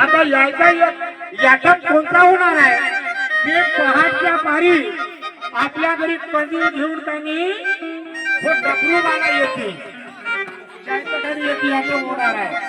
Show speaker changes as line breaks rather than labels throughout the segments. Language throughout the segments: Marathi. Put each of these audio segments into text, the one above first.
आता याचा एक याचा कोणता होणार आहे? ते पहाटच्या पारी आपल्या घरी कधी घेऊन त्यांनी तो डबरू येते. त्याच्या येते याचं होणार आहे.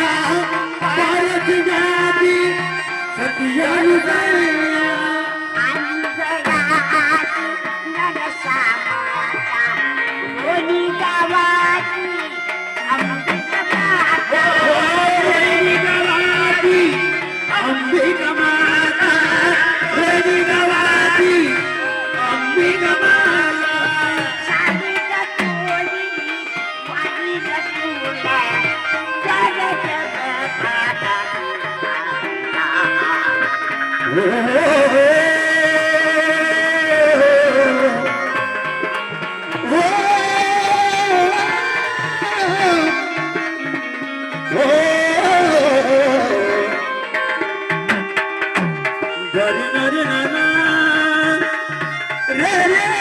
सैया जाती सतियानु Yeah, yeah.